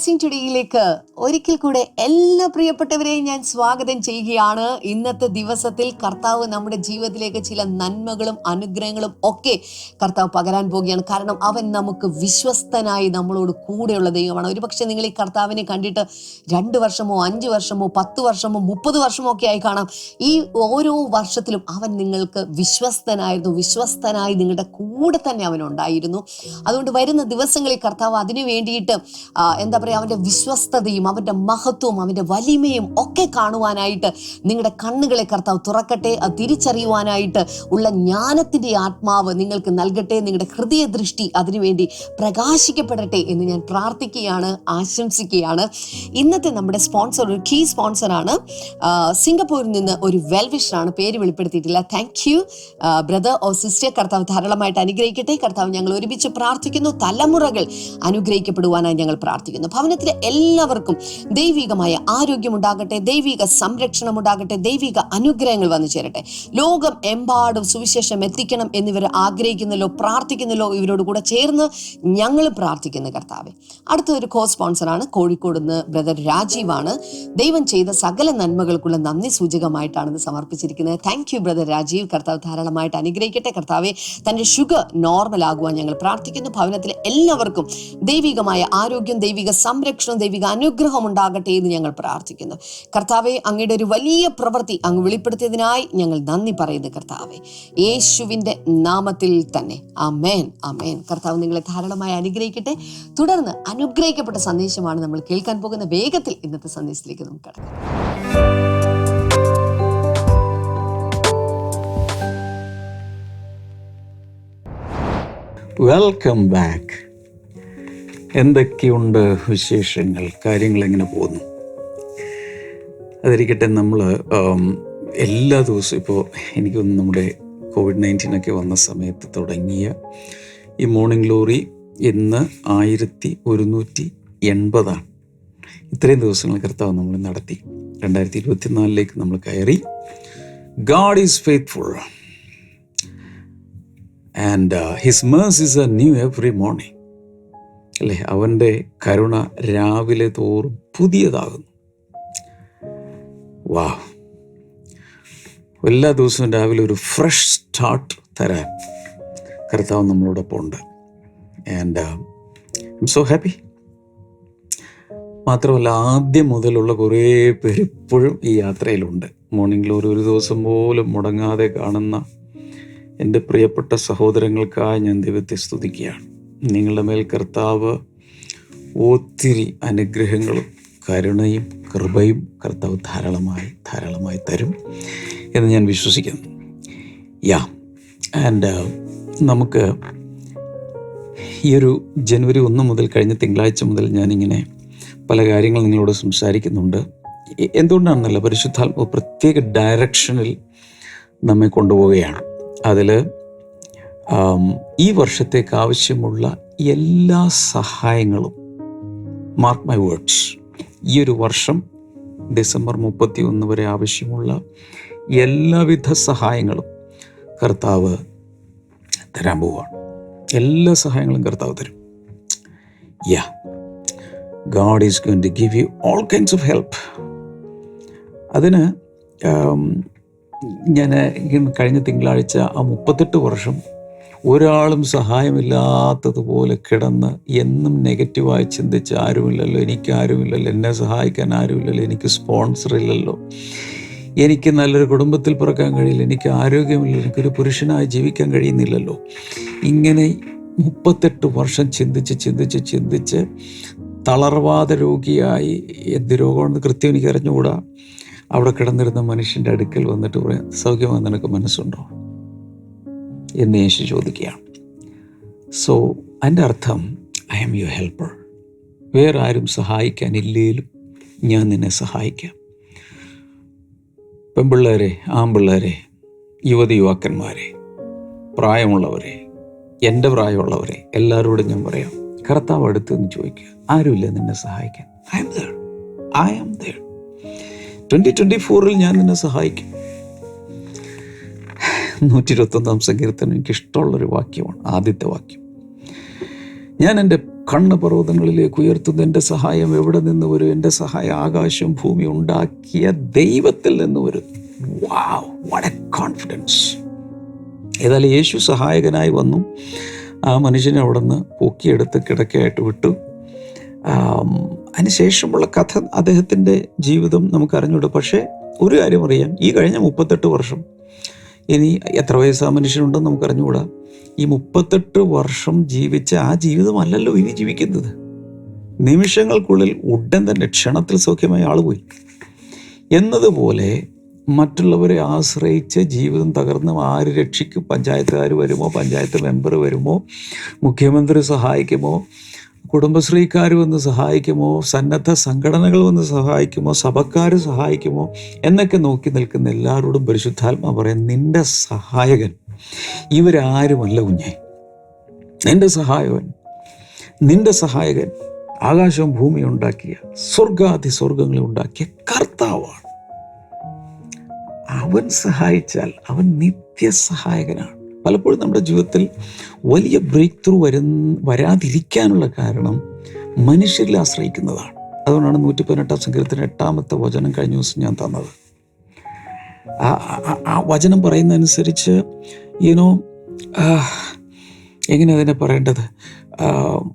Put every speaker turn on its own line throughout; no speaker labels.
Blessing ടുഡേയിലേക്ക് ഒരിക്കൽ കൂടെ എല്ലാ പ്രിയപ്പെട്ടവരെയും ഞാൻ സ്വാഗതം ചെയ്യുകയാണ്. ഇന്നത്തെ ദിവസത്തിൽ കർത്താവ് നമ്മുടെ ജീവിതത്തിലേക്ക് ചില നന്മകളും അനുഗ്രഹങ്ങളും ഒക്കെ കർത്താവ് പകരാൻ പോവുകയാണ്. കാരണം അവൻ നമുക്ക് വിശ്വസ്തനായി നമ്മളോട് കൂടെയുള്ള ദൈവമാണ്. ഒരുപക്ഷെ നിങ്ങൾ ഈ കർത്താവിനെ കണ്ടിട്ട് രണ്ട് വർഷമോ അഞ്ച് വർഷമോ പത്ത് വർഷമോ മുപ്പത് വർഷമോ ഒക്കെ ആയി കാണാം. ഈ ഓരോ വർഷത്തിലും അവൻ നിങ്ങൾക്ക് വിശ്വസ്തനായിരുന്നു. വിശ്വസ്തനായി നിങ്ങളുടെ കൂടെ തന്നെ അവൻ ഉണ്ടായിരുന്നു. അതുകൊണ്ട് വരുന്ന ദിവസങ്ങളിൽ കർത്താവ് അതിനു വേണ്ടിയിട്ട് എന്താ പറയുക അവന്റെ വിശ്വസ്തതയും അവന്റെ മഹത്വവും അവന്റെ വലിമയും ഒക്കെ കാണുവാനായിട്ട് നിങ്ങളുടെ കണ്ണുകളെ കർത്താവ് തുറക്കട്ടെ. അത് തിരിച്ചറിയുവാനായിട്ട് ഉള്ള ജ്ഞാനത്തിന്റെ ആത്മാവ് നിങ്ങൾക്ക് നൽകട്ടെ. നിങ്ങളുടെ ഹൃദയ ദൃഷ്ടി അതിനുവേണ്ടി പ്രകാശിക്കപ്പെടട്ടെ എന്ന് ഞാൻ പ്രാർത്ഥിക്കുകയാണ് ആശംസിക്കുകയാണ്. ഇന്നത്തെ നമ്മുടെ സ്പോൺസർ ഒരു കീ സ്പോൺസറാണ് സിംഗപ്പൂരിൽ നിന്ന് ഒരു വെൽവിഷറാണ് പേര് വെളിപ്പെടുത്തിയിട്ടില്ല. Thank you brother or sister കർത്താവ് ധാരാളമായിട്ട് അനുഗ്രഹിക്കട്ടെ. കർത്താവ് ഞങ്ങൾ ഒരുമിച്ച് പ്രാർത്ഥിക്കുന്നു. തലമുറകൾ അനുഗ്രഹിക്കപ്പെടുവാനായി ഞങ്ങൾ പ്രാർത്ഥിക്കുന്നു. ഭവനത്തിലെ എല്ലാവർക്കും ദൈവികമായ ആരോഗ്യം ഉണ്ടാകട്ടെ ദൈവിക സംരക്ഷണം ഉണ്ടാകട്ടെ ദൈവിക അനുഗ്രഹങ്ങൾ വന്നു ചേരട്ടെ. ലോകം എമ്പാടും സുവിശേഷം എത്തിക്കണം എന്നിവർ ആഗ്രഹിക്കുന്നല്ലോ പ്രാർത്ഥിക്കുന്നല്ലോ ഇവരോട് കൂടെ ചേർന്ന് ഞങ്ങൾ പ്രാർത്ഥിക്കുന്ന കർത്താവെ. അടുത്ത ഒരു കോ സ്പോൺസറാണ് കോഴിക്കോട് നിന്ന് ബ്രദർ രാജീവാണ്. ദൈവം ചെയ്ത സകല നന്മകൾക്കുള്ള നന്ദി സൂചകമായിട്ടാണ് ഇത് സമർപ്പിച്ചിരിക്കുന്നത്. Thank you brother Rajeev. കർത്താവ് ധാരാളമായിട്ട് അനുഗ്രഹിക്കട്ടെ കർത്താവെ. തന്റെ ഷുഗർ നോർമൽ ആകുവാൻ ഞങ്ങൾ പ്രാർത്ഥിക്കുന്നു. ഭവനത്തിലെ എല്ലാവർക്കും ദൈവികമായ ആരോഗ്യം ദൈവിക സംരക്ഷണം ദൈവിക അനുഗ്രഹം ഉണ്ടാകട്ടെ എന്ന് ഞങ്ങൾ പ്രാർത്ഥിക്കുന്നു. കർത്താവെ അങ്ങയുടെ ഒരു വലിയ പ്രവൃത്തി അങ്ങ് വെളിപ്പെടുത്തിയതിനായി ഞങ്ങൾ നന്ദി പറയുന്നു കർത്താവെ. യേശുവിന്റെ നാമത്തിൽ തന്നെ. അമേൻ അമേൻ കർത്താവ് നിങ്ങളെ ധാരാളമായി അനുഗ്രഹിക്കട്ടെ. തുടർന്ന് അനുഗ്രഹിക്കപ്പെട്ട സന്ദേശമാണ് നമ്മൾ കേൾക്കാൻ പോകുന്ന വേഗത്തിൽ ഇന്നത്തെ സന്ദേശത്തിലേക്ക് നമുക്ക് കടക്കാം.
വെൽക്കം ബാക്ക് എന്തൊക്കെയുണ്ട് വിശേഷങ്ങൾ? കാര്യങ്ങൾ എങ്ങനെ പോകുന്നു? അതിരിക്കട്ടെ നമ്മൾ എല്ലാ ദിവസവും ഇപ്പോൾ എനിക്കൊന്ന് നമ്മുടെ കോവിഡ് നയന്റീൻ ഒക്കെ വന്ന സമയത്ത് തുടങ്ങിയ ഈ മോർണിംഗ് ലോറി ഇന്ന് ആയിരത്തി ഒരുന്നൂറ്റി എൺപതാണ് ഇത്രയും ദിവസങ്ങൾ കർത്താവ് നമ്മൾ നടത്തി. രണ്ടായിരത്തി ഇരുപത്തിനാലിലേക്ക് നമ്മൾ കയറി. God is faithful and his mercies is a new every morning അല്ലേ? അവന്റെ കരുണ രാവിലെ തോറും പുതിയതാകുന്നു. വാ എല്ലാ ദിവസവും രാവിലെ ഒരു ഫ്രഷ് സ്റ്റാർട്ട് തരാൻ കർത്താവ് നമ്മളോടൊപ്പം ഉണ്ട്. ആൻഡ് ഐം സോ ഹാപ്പി മാത്രമല്ല ആദ്യം മുതലുള്ള കുറേ പേര് ഇപ്പോഴും ഈ യാത്രയിലുണ്ട്. മോർണിംഗ് ഗ്ലോറി ഒരു ദിവസം പോലും മുടങ്ങാതെ കാണുന്ന എന്റെ പ്രിയപ്പെട്ട സഹോദരങ്ങൾക്കായി ഞാൻ ദൈവത്തെ സ്തുതിക്കുകയാണ്. നിങ്ങളുടെ മേൽ കർത്താവ് ഒത്തിരി അനുഗ്രഹങ്ങളും കരുണയും കൃപയും കർത്താവ് ധാരാളമായി ധാരാളമായി തരും എന്ന് ഞാൻ വിശ്വസിക്കുന്നു. യാ ആൻഡ് നമുക്ക് ഈ ഒരു ജനുവരി ഒന്ന് മുതൽ കഴിഞ്ഞ തിങ്കളാഴ്ച മുതൽ ഞാനിങ്ങനെ പല കാര്യങ്ങൾ നിങ്ങളോട് സംസാരിക്കുന്നുണ്ട്. എന്തുകൊണ്ടാണെന്നല്ല പരിശുദ്ധാത്മ പ്രത്യേക ഡയറക്ഷനിൽ നമ്മെ കൊണ്ടുപോവുകയാണ്. അതിൽ ഈ വർഷത്തേക്ക് ആവശ്യമുള്ള എല്ലാ സഹായങ്ങളും മാർക്ക് മൈ വേർഡ്സ് ഈ ഒരു വർഷം ഡിസംബർ മുപ്പത്തി ഒന്ന് വരെ ആവശ്യമുള്ള എല്ലാവിധ സഹായങ്ങളും കർത്താവ് തരാൻ പോവുകയാണ്. എല്ലാ സഹായങ്ങളും കർത്താവ് തരും. Yeah God is going to give you all kinds of help അതിന് ഞാൻ കഴിഞ്ഞ തിങ്കളാഴ്ച ആ മുപ്പത്തെട്ട് വർഷം ഒരാളും സഹായമില്ലാത്തതുപോലെ കിടന്ന് എന്നും നെഗറ്റീവായി ചിന്തിച്ച് ആരുമില്ലല്ലോ എനിക്ക് ആരുമില്ലല്ലോ എന്നെ സഹായിക്കാൻ ആരുമില്ലല്ലോ എനിക്ക് സ്പോൺസർ ഇല്ലല്ലോ. എനിക്ക് നല്ലൊരു കുടുംബത്തിൽ പിറക്കാൻ കഴിയില്ല എനിക്ക് ആരോഗ്യമില്ല എനിക്കൊരു പുരുഷനായി ജീവിക്കാൻ കഴിയുന്നില്ലല്ലോ. ഇങ്ങനെ മുപ്പത്തെട്ട് വർഷം ചിന്തിച്ച് ചിന്തിച്ച് ചിന്തിച്ച് തളർവാദ രോഗിയായി എന്ത് രോഗമാണെന്ന് കൃത്യം എനിക്ക് അറിഞ്ഞുകൂടാ അവിടെ കിടന്നിരുന്ന മനുഷ്യന്റെ അടുക്കൽ വന്നിട്ട് പറയാം സൗഖ്യമായി നിനക്ക് മനസ്സുണ്ടോ? എന്ന് യേശു ചോദിക്കുകയാണ്. സോ അതിന്റെ അർത്ഥം ഐ ആം യുവർ ഹെൽപ്പർ വേറെ ആരും സഹായിക്കാനില്ലേലും ഞാൻ നിന്നെ സഹായിക്കാം. പെൺപിള്ളേരെ ആൺപിള്ളേരെ യുവതി യുവാക്കന്മാരെ പ്രായമുള്ളവരെ എന്റെ പ്രായമുള്ളവരെ എല്ലാവരോടും ഞാൻ പറയാം കർത്താവ് അടുത്ത് നിന്ന് ചോദിക്കുക ആരുമില്ല നിന്നെ സഹായിക്കാൻ? I am dead I am dead twenty twenty ഫോറിൽ ഞാൻ നിന്നെ സഹായിക്കും. നൂറ്റി ഇരുപത്തൊന്നാം സങ്കീർത്തനം എനിക്ക് ഇഷ്ടമുള്ളൊരു വാക്യമാണ് ആദ്യത്തെ വാക്യം. ഞാൻ എന്റെ കണ്ണ് പർവതങ്ങളിലേക്ക് ഉയർത്തുന്ന എന്റെ സഹായം എവിടെ നിന്ന് വരും? എന്റെ സഹായം ആകാശം ഭൂമി ഉണ്ടാക്കിയ ദൈവത്തിൽ നിന്ന് വരും. കോൺഫിഡൻസ് ഏതായാലും യേശു സഹായകനായി വന്നു. ആ മനുഷ്യനെ അവിടെ നിന്ന് പൊക്കിയെടുത്ത് കിടക്കയായിട്ട് വിട്ടു. അതിനുശേഷമുള്ള കഥ അദ്ദേഹത്തിന്റെ ജീവിതം നമുക്ക് അറിഞ്ഞൂടാ പക്ഷേ ഒരു കാര്യം അറിയാം ഈ കഴിഞ്ഞ മുപ്പത്തെട്ട് വർഷം ഇനി എത്ര വയസ്സാ മനുഷ്യനുണ്ടെന്ന് നമുക്ക് അറിഞ്ഞുകൂടാ ഈ മുപ്പത്തെട്ട് വർഷം ജീവിച്ച ആ ജീവിതമല്ലല്ലോ ഇനി ജീവിക്കുന്നത്. നിമിഷങ്ങൾക്കുള്ളിൽ ഉടൻ തന്നെ ക്ഷണത്തിൽ സൗഖ്യമായ ആൾ പോയി. എന്നതുപോലെ മറ്റുള്ളവരെ ആശ്രയിച്ച് ജീവിതം തകർന്ന് ആര് രക്ഷിക്കും? പഞ്ചായത്തുകാർ വരുമോ? പഞ്ചായത്ത് മെമ്പർ വരുമോ? മുഖ്യമന്ത്രി സഹായിക്കുമോ? കുടുംബശ്രീക്കാർ വന്ന് സഹായിക്കുമോ? സന്നദ്ധ സംഘടനകൾ വന്ന് സഹായിക്കുമോ? സഭക്കാർ സഹായിക്കുമോ? എന്നൊക്കെ നോക്കി നിൽക്കുന്ന എല്ലാവരോടും പരിശുദ്ധാത്മ പറയാം നിന്റെ സഹായകൻ ഇവരാരുമല്ല കുഞ്ഞെ. നിന്റെ സഹായകൻ നിന്റെ സഹായകൻ ആകാശവും ഭൂമിയും ഉണ്ടാക്കിയ സ്വർഗാതി സ്വർഗങ്ങളെ ഉണ്ടാക്കിയ കർത്താവാണ്. അവൻ സഹായിച്ചാൽ അവൻ നിത്യസഹായകനാണ്. പലപ്പോഴും നമ്മുടെ ജീവിതത്തിൽ വലിയ ബ്രേക്ക് ത്രൂ വരുന്ന വരാതിരിക്കാനുള്ള കാരണം മനുഷ്യരിൽ ആശ്രയിക്കുന്നതാണ്. അതുകൊണ്ടാണ് നൂറ്റി പതിനെട്ടാം സങ്കീർത്തിന് എട്ടാമത്തെ വചനം കഴിഞ്ഞ ദിവസം ഞാൻ തന്നത്. ആ വചനം പറയുന്നതനുസരിച്ച് യുനോ എങ്ങനെ അതിനെ പറയേണ്ടത്?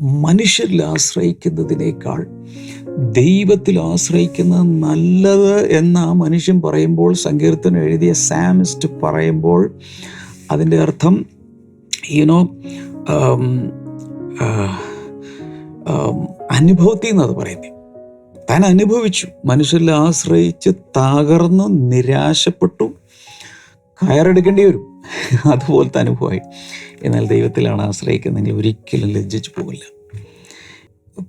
മനുഷ്യരിൽ ആശ്രയിക്കുന്നതിനേക്കാൾ ദൈവത്തിൽ ആശ്രയിക്കുന്നത് നല്ലത് എന്ന് ആ മനുഷ്യൻ പറയുമ്പോൾ സങ്കീർത്തനം എഴുതിയ സാമിസ്റ്റ് പറയുമ്പോൾ അതിന്റെ അർത്ഥം യുനോ അനുഭവത്തിൽ നിന്നത് പറയുന്നത്. താൻ അനുഭവിച്ചു. മനുഷ്യരിൽ ആശ്രയിച്ച് തകർന്ന് നിരാശപ്പെട്ടു കയറെടുക്കേണ്ടി വരും. അതുപോലത്തെ അനുഭവമായി. എന്നാൽ ദൈവത്തിലാണ് ആശ്രയിക്കുന്നതെങ്കിൽ ഒരിക്കലും ലജ്ജിച്ചു പോകില്ല.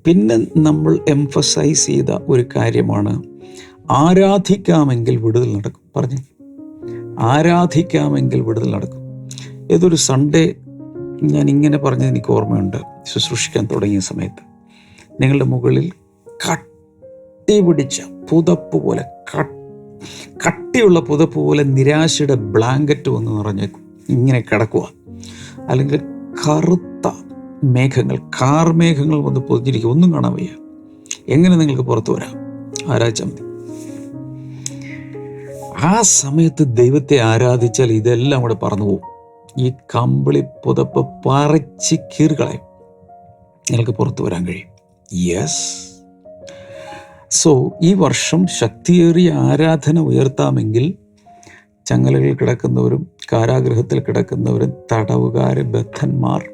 പിന്നെ നമ്മൾ എംഫസൈസ് ചെയ്ത ഒരു കാര്യമാണ് ആരാധിക്കാമെങ്കിൽ വിടുതൽ നടക്കും. പറഞ്ഞു. ആരാധിക്കാമെങ്കിൽ വിടുതൽ നടക്കും. ഏതൊരു സൺഡേ ഞാൻ ഇങ്ങനെ പറഞ്ഞത് എനിക്ക് ഓർമ്മയുണ്ട്. ശുശ്രൂഷിക്കാൻ തുടങ്ങിയ സമയത്ത്. നിങ്ങളുടെ മുകളിൽ കട്ടി പിടിച്ച പുതപ്പ് പോലെ കട്ടിയുള്ള പുതപ്പ് പോലെ നിരാശയുടെ ബ്ലാങ്കറ്റ് വന്ന് നിറഞ്ഞ് ഇങ്ങനെ കിടക്കുക. അല്ലെങ്കിൽ കറുത്ത മേഘങ്ങൾ കാർമേഘങ്ങൾ വന്ന് പൊതിഞ്ഞിരിക്കും ഒന്നും കാണാൻ വയ്യ. എങ്ങനെ നിങ്ങൾക്ക് പുറത്തു വരാം? ആരാച്ചാൽ മതി. ആ സമയത്ത് ദൈവത്തെ ആരാധിച്ചാൽ ഇതെല്ലാം കൂടെ പറന്നു പോകും ഈ കമ്പിളി പുതപ്പ് പറിച്ച് കീറുകളയും നിങ്ങൾക്ക് പുറത്തു വരാൻ കഴിയും. യെസ് സോ ഈ വർഷം ശക്തിയേറിയ ആരാധന ഉയർത്താമെങ്കിൽ ചങ്ങലകളിൽ കിടക്കുന്നവരും കാരാഗ്രഹത്തിൽ കിടക്കുന്നവരും തടവുകാര് ബദ്ധന്മാർ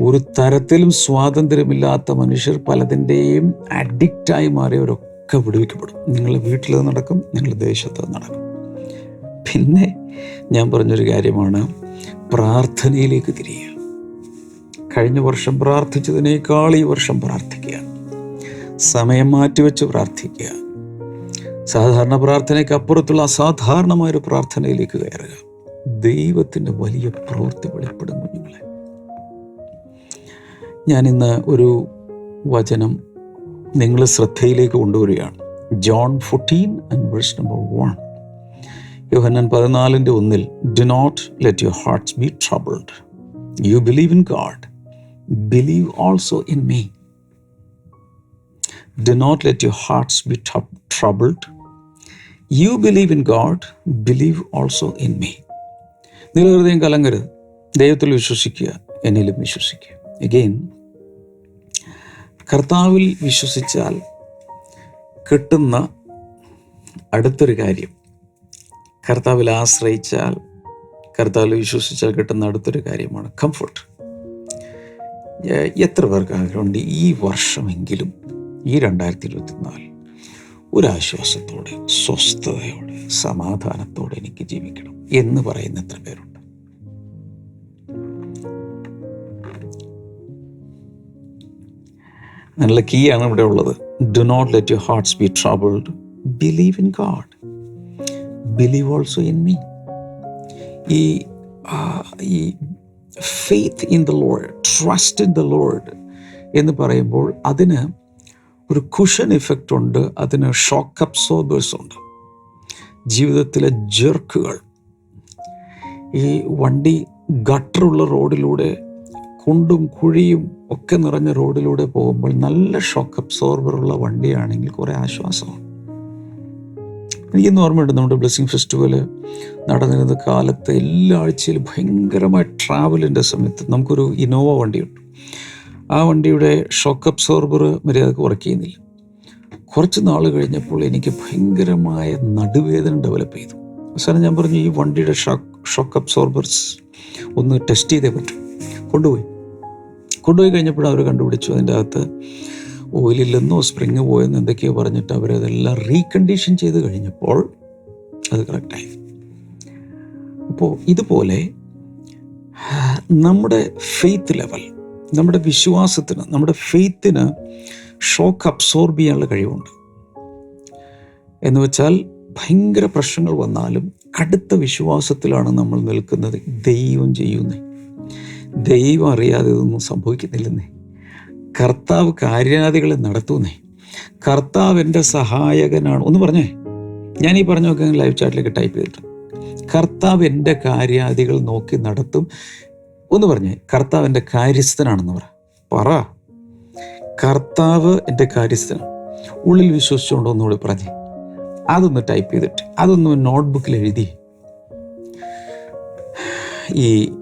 ഒരു തരത്തിലും സ്വാതന്ത്ര്യമില്ലാത്ത മനുഷ്യർ പലതിന്റെയും അഡിക്റ്റായി മാറിയവരൊക്കെ വിടുവിക്കപ്പെടും. നിങ്ങളുടെ വീട്ടിൽ നടക്കും നിങ്ങളുടെ ദേശത്ത് നടക്കും. പിന്നെ ഞാൻ പറഞ്ഞൊരു കാര്യമാണ്. പ്രാർത്ഥനയിലേക്ക് തിരിയുക. കഴിഞ്ഞ വർഷം പ്രാർത്ഥിച്ചതിനേക്കാൾ ഈ വർഷം പ്രാർത്ഥിക്കുക. സമയം മാറ്റിവെച്ച് പ്രാർത്ഥിക്കുക. സാധാരണ പ്രാർത്ഥനയ്ക്ക് അപ്പുറത്തുള്ള അസാധാരണമായൊരു പ്രാർത്ഥനയിലേക്ക് കയറുക. ദൈവത്തിന്റെ വലിയ പ്രവൃത്തി വെളിപ്പെടും കുഞ്ഞുങ്ങളെ. ഞാനിന്ന് ഒരു വചനം നിങ്ങൾ ശ്രദ്ധയിലേക്ക് കൊണ്ടുവരികയാണ്. John fourteen and verse number one. Yohannan പതിനാലിന്റെ ഒന്നിൽ do not let your hearts be troubled you believe in God believe also in me do not let your hearts be troubled you believe in God believe also in me നിലഹൃദയം ഹൃദയം കലങ്കരുത് ദൈവത്തിൽ വിശ്വസിക്കുക. എന്നിലും വിശ്വസിക്കുക. Again കർത്താവിൽ വിശ്വസിച്ചാൽ കിട്ടുന്ന അടുത്തൊരു കാര്യം. കർത്താവിൽ ആശ്രയിച്ചാൽ കർത്താവിൽ വിശ്വസിച്ചാൽ കിട്ടുന്ന അടുത്തൊരു കാര്യമാണ് കംഫർട്ട് എത്ര പേർക്ക് ആഗ്രഹമുണ്ട് ഈ വർഷമെങ്കിലും ഈ രണ്ടായിരത്തി ഇരുപത്തിനാല് ഒരാശ്വാസത്തോടെ സ്വസ്ഥതയോടെ സമാധാനത്തോടെ എനിക്ക് ജീവിക്കണം എന്ന് പറയുന്ന എത്ര പേരുണ്ട്? നല്ല കീ ആണ് ഇവിടെ ഉള്ളത്. Do not let you hearts be troubled believe in God believe also in me ഈ ഈ faith in the Lord trust in the Lord എന്ന് പറയുമ്പോൾ അതിന് ഒരു കുഷൻ ഇഫക്റ്റ് ഉണ്ട് അതിന് ഷോക്ക് അബ്സോർബേഴ്സ് ഉണ്ട്. ജീവിതത്തിലെ ജെർക്കുകൾ ഈ വണ്ടി ഗട്ടറുള്ള റോഡിലൂടെ കുണ്ടും കുഴിയും ഒക്കെ നിറഞ്ഞ റോഡിലൂടെ പോകുമ്പോൾ നല്ല ഷോക്ക് അബ്സോർബറുള്ള വണ്ടിയാണെങ്കിൽ കുറേ ആശ്വാസമാണ്. എനിക്കിന്ന് ഓർമ്മയുണ്ട് നമ്മുടെ ബ്ലെസ്സിങ് ഫെസ്റ്റിവൽ നടന്നിരുന്ന കാലത്ത് എല്ലാ ആഴ്ചയിലും ഭയങ്കരമായ ട്രാവലിന്റെ സമയത്ത് നമുക്കൊരു ഇന്നോവ വണ്ടിയുണ്ട്. ആ വണ്ടിയുടെ ഷോക്ക് അബ്സോർബർ മര്യാദയ്ക്ക് വർക്ക് ചെയ്യുന്നില്ല. കുറച്ച് നാൾ കഴിഞ്ഞപ്പോൾ എനിക്ക് ഭയങ്കരമായ നടുവേദന ഡെവലപ്പ് ചെയ്തു. അവസാനം ഞാൻ പറഞ്ഞു ഈ വണ്ടിയുടെ ഷോക്ക് ഷോക്ക് അബ്സോർബേഴ്സ് ഒന്ന് ടെസ്റ്റ് ചെയ്തേ പറ്റും. കൊണ്ടുപോയി. കൊണ്ടുപോയി കഴിഞ്ഞപ്പോൾ അവർ കണ്ടുപിടിച്ചു അതിന്റെ അകത്ത് ഓയിലില്ലെന്നോ സ്പ്രിങ് പോയെന്നോ എന്തൊക്കെയോ പറഞ്ഞിട്ട് അവരതെല്ലാം റീകണ്ടീഷൻ ചെയ്ത് കഴിഞ്ഞപ്പോൾ അത് കറക്റ്റായി. അപ്പോൾ ഇതുപോലെ നമ്മുടെ ഫെയ്ത്ത് ലെവൽ നമ്മുടെ വിശ്വാസത്തിന് നമ്മുടെ ഫെയ്ത്തിന് ഷോക്ക് അബ്സോർബ് ചെയ്യാനുള്ള കഴിവുണ്ട്. എന്ന് വെച്ചാൽ ഭയങ്കര പ്രശ്നങ്ങൾ വന്നാലും കടുത്ത വിശ്വാസത്തിലാണ് നമ്മൾ നിൽക്കുന്നത് ദൈവം ചെയ്യുന്നേ. ദൈവം അറിയാതെ ഇതൊന്നും സംഭവിക്കുന്നില്ലെന്നേ. കർത്താവ് കാര്യാദികളെ നടത്തുന്നേ. കർത്താവ് എന്റെ സഹായകനാണ്. ഒന്ന് പറഞ്ഞേ. ഞാൻ ഈ പറഞ്ഞൊക്കെ ലൈവ് ചാറ്റിലേക്ക് ടൈപ്പ് ചെയ്തിട്ട് കർത്താവ് എന്റെ കാര്യാദികൾ നോക്കി നടത്തും. ഒന്ന് പറഞ്ഞേ. കർത്താവ് എന്റെ കാര്യസ്ഥനാണെന്ന് പറ. പറ. കർത്താവ് എന്റെ കാര്യസ്ഥനാണ്. ഉള്ളിൽ വിശ്വസിച്ചുകൊണ്ട് ഒന്നുകൂടി പറഞ്ഞേ. അതൊന്ന് ടൈപ്പ് ചെയ്തിട്ട്. അതൊന്ന് നോട്ട്ബുക്കിൽ എഴുതി. ഈ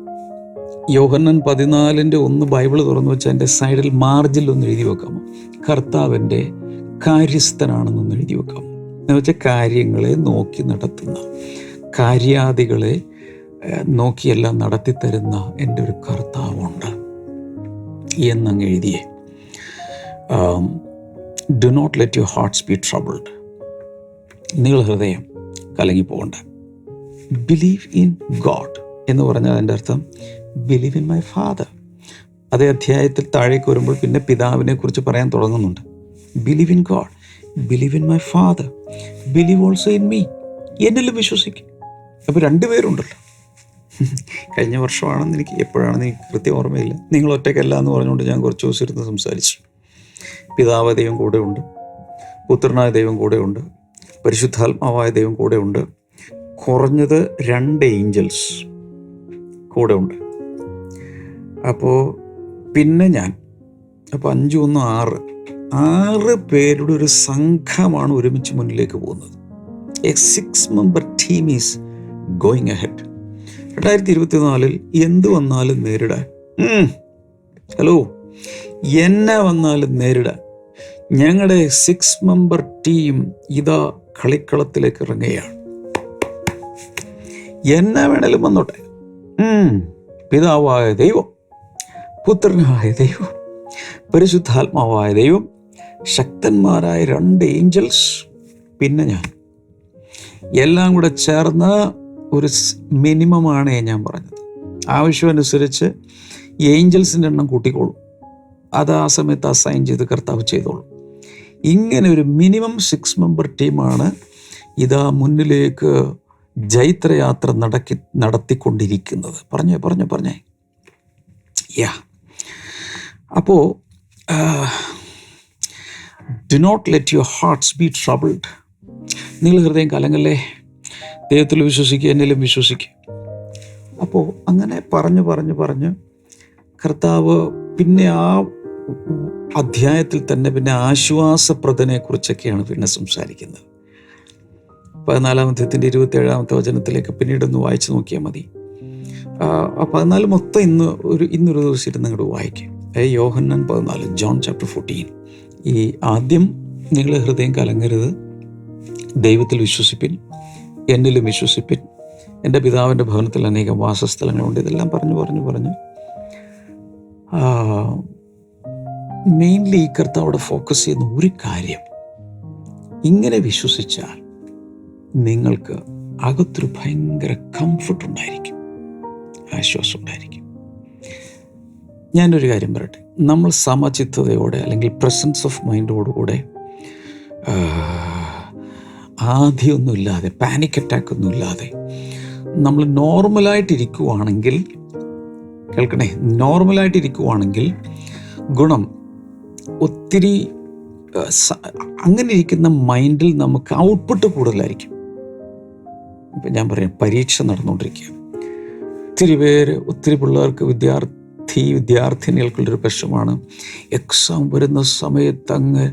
യോഹന്നൻ പതിനാലിന്റെ ഒന്ന് ബൈബിൾ തുറന്നു വെച്ചാൽ എന്റെ സൈഡിൽ മാർജിൽ ഒന്ന് എഴുതി വെക്കാം. കർത്താവിന്റെ കാര്യസ്ഥനാണെന്നൊന്ന് എഴുതി വെക്കാം. എന്ന് വെച്ചാൽ കാര്യങ്ങളെ നോക്കി നടത്തുന്ന കാര്യാദികളെ നോക്കിയെല്ലാം നടത്തിത്തരുന്ന എന്റെ ഒരു കർത്താവുണ്ട്. എന്നങ്ങ് എഴുതിയേ. Do not let your heart be troubled നിങ്ങൾ ഹൃദയം കലങ്ങിപ്പോകണ്ട. ബിലീവ് ഇൻ ഗോഡ് എന്ന് പറഞ്ഞാൽ അതിന്റെ അർത്ഥം ബിലീവ് ഇൻ മൈ ഫാദർ അതേ അധ്യായത്തിൽ താഴേക്ക് വരുമ്പോൾ പിന്നെ പിതാവിനെ കുറിച്ച് പറയാൻ തുടങ്ങുന്നുണ്ട്. Believe in God believe in my father believe also in me എന്നിലും വിശ്വസിക്കും. അപ്പോൾ രണ്ടുപേരുണ്ടല്ലോ കഴിഞ്ഞ വർഷമാണെന്ന് എനിക്ക് എപ്പോഴാണെന്ന് എനിക്ക് കൃത്യം ഓർമ്മയില്ല. നിങ്ങൾ ഒറ്റയ്ക്കല്ല എന്ന് പറഞ്ഞുകൊണ്ട് ഞാൻ കുറച്ച് ദിവസം ഇരുന്ന് സംസാരിച്ചു. പിതാവ് ദൈവം കൂടെയുണ്ട് പുത്രനായ ദൈവം കൂടെയുണ്ട് പരിശുദ്ധാത്മാവായ ദൈവം കൂടെയുണ്ട് കുറഞ്ഞത് രണ്ട് ഏഞ്ചൽസ് കൂടെ ഉണ്ട്. അപ്പോൾ പിന്നെ ഞാൻ അപ്പോൾ അഞ്ചും ഒന്ന് ആറ് ആറ് പേരുടെ ഒരു സംഘമാണ് ഒരുമിച്ച് മുന്നിലേക്ക് പോകുന്നത്. A six member team is going ahead രണ്ടായിരത്തി ഇരുപത്തിനാലിൽ എന്ത് വന്നാലും നേരിടാൻ. ഹലോ എന്നെ വന്നാലും നേരിടാൻ. ഞങ്ങളുടെ സിക്സ് മെമ്പർ ടീം ഇതാ കളിക്കളത്തിലേക്ക് ഇറങ്ങുകയാണ്. എന്നെ വേണേലും വന്നോട്ടെ. പിതാവായ ദൈവം. പുത്രനായ ദൈവം പരിശുദ്ധാത്മാവായ ദൈവം ശക്തന്മാരായ രണ്ട് ഏഞ്ചൽസ് പിന്നെ ഞാൻ. എല്ലാം കൂടെ ചേർന്ന് ഒരു മിനിമമാണ് ഞാൻ പറഞ്ഞത്. ആവശ്യമനുസരിച്ച് ഏഞ്ചൽസിന്റെ എണ്ണം കൂട്ടിക്കോളും. അത് ആ സമയത്ത് അസൈൻ ചെയ്ത് കർത്താവ് ചെയ്തോളും. ഇങ്ങനെ ഒരു മിനിമം സിക്സ് മെമ്പർ ടീമാണ് ഇതാ മുന്നിലേക്ക് ജൈത്രയാത്ര നടക്കി നടത്തിക്കൊണ്ടിരിക്കുന്നത്. പറഞ്ഞേ പറഞ്ഞേ പറഞ്ഞേ. യാ അപ്പോൾ do not let your hearts be troubled നിങ്ങൾ ഹൃദയം കലങ്ങല്ലേ? ദൈവത്തിൽ വിശ്വസിക്കുക എന്നിലും വിശ്വസിക്കുക. അപ്പോൾ അങ്ങനെ പറഞ്ഞു പറഞ്ഞു പറഞ്ഞ് കർത്താവ് പിന്നെ ആ അധ്യായത്തിൽ തന്നെ പിന്നെ ആശ്വാസപ്രദനെ കുറിച്ചൊക്കെയാണ് പിന്നെ സംസാരിക്കുന്നത്. പതിനാലാം അധ്യായത്തിന്റെ ഇരുപത്തി ഏഴാമത്തെ വചനത്തിലേക്ക് പിന്നീട് ഒന്ന് വായിച്ചു നോക്കിയാൽ മതി. ആ പതിനാല് മൊത്തം ഇന്ന് ഒരു ഇന്നൊരു ദിവസം ഇരുന്ന് അങ്ങോട്ട് വായിക്കും. യോഹന്നൻ പതിനാല് ജോൺ ചാപ്റ്റർ ഫോർട്ടീൻ ഈ ആദ്യം നിങ്ങൾ ഹൃദയം കലങ്ങരുത് ദൈവത്തിൽ വിശ്വസിപ്പിൻ എന്നിലും വിശ്വസിപ്പിൻ. എന്റെ പിതാവിന്റെ ഭവനത്തിൽ അനേകം വാസസ്ഥലങ്ങളുണ്ട്. ഇതെല്ലാം പറഞ്ഞു പറഞ്ഞു പറഞ്ഞു. മെയിൻലി ഈ കർത്താവിടെ ഫോക്കസ് ചെയ്യുന്ന ഒരു കാര്യം. ഇങ്ങനെ വിശ്വസിച്ചാൽ നിങ്ങൾക്ക് അകത്തൊരു ഭയങ്കര കംഫർട്ട് ഉണ്ടായിരിക്കും. ആശ്വാസം ഉണ്ടായിരിക്കും. ഞാനൊരു കാര്യം പറയട്ടെ. നമ്മൾ സമചിത്തതയോടെ അല്ലെങ്കിൽ പ്രസൻസ് ഓഫ് മൈൻഡോടുകൂടെ ആദ്യമൊന്നുമില്ലാതെ പാനിക് അറ്റാക്ക് ഒന്നുമില്ലാതെ നമ്മൾ നോർമലായിട്ടിരിക്കുവാണെങ്കിൽ കേൾക്കണേ നോർമലായിട്ടിരിക്കുവാണെങ്കിൽ ഗുണം ഒത്തിരി അങ്ങനെ ഇരിക്കുന്ന മൈൻഡിൽ നമുക്ക് ഔട്ട്പുട്ട് കൂടുതലായിരിക്കും. ഇപ്പം ഞാൻ പറയാം പരീക്ഷ നടന്നുകൊണ്ടിരിക്കുക ഒത്തിരി പേര് ഒത്തിരി പിള്ളേർക്ക് വിദ്യാർത്ഥി നിരവധി വിദ്യാർത്ഥിനികൾക്കുള്ളൊരു പ്രശ്നമാണ് എക്സാം വരുന്ന സമയത്ത് അങ്ങ്